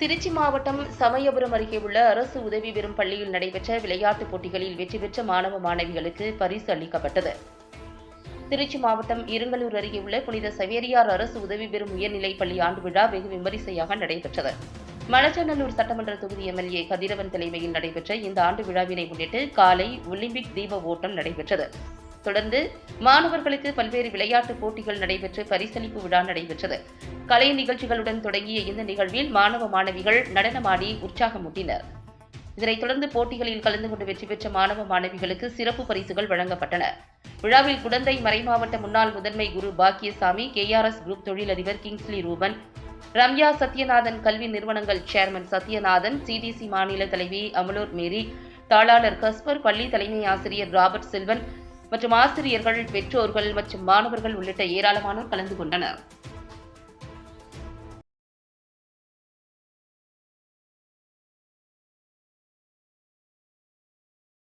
திருச்சி மாவட்டம் சமயபுரம் அருகே உள்ள அரசு உதவி பெறும் பள்ளியில் நடைபெற்ற விளையாட்டுப் போட்டிகளில் வெற்றி பெற்ற மாணவ மாணவிகளுக்கு பரிசு அளிக்கப்பட்டது. திருச்சி மாவட்டம் இருங்கலூர் அருகே உள்ள புனித சவேரியார் அரசு உதவி பெறும் உயர்நிலைப் பள்ளி ஆண்டு விழா வெகு விமரிசையாக நடைபெற்றது. மணச்சநல்லூர் சட்டமன்ற தொகுதி எம்எல்ஏ கதிரவன் தலைமையில் நடைபெற்ற இந்த ஆண்டு விழாவினை முன்னிட்டு காலை ஒலிம்பிக் தீப ஓட்டம் நடைபெற்றது. தொடர்ந்து மாணவர்களுக்கு பல்வேறு விளையாட்டுப் போட்டிகள் நடைபெற்று பரிசளிப்பு விழா நடைபெற்றது. கலை நிகழ்ச்சிகளுடன் தொடங்கிய இந்த நிகழ்வில் மாணவ மாணவிகள் நடனமாடி உற்சாகமூட்டினர். இதனைத் தொடர்ந்து போட்டிகளில் கலந்து கொண்டு வெற்றி பெற்ற மாணவ மாணவிகளுக்கு சிறப்பு பரிசுகள் வழங்கப்பட்டன. விழாவில் குடந்தை மறைமாவட்ட முன்னாள் முதன்மை குரு பாக்கியசாமி கேஆர்எஸ் குரூப் தொழிலதிபர் கிங்ஸ்லி ரூபன் ரம்யா சத்யநாதன் கல்வி நிறுவனங்கள் சேர்மன் சத்யநாதன் சிடிசி மாநில தலைவி அமலூர் மேரி தாளாளர் கஸ்பர் பள்ளி தலைமை ஆசிரியர் ராபர்ட் செல்வன் மற்றும் ஆசிரியர்கள் பெற்றோர்கள் மற்றும் மாணவர்கள் உள்ளிட்ட ஏராளமானோர் கலந்து கொண்டனர்.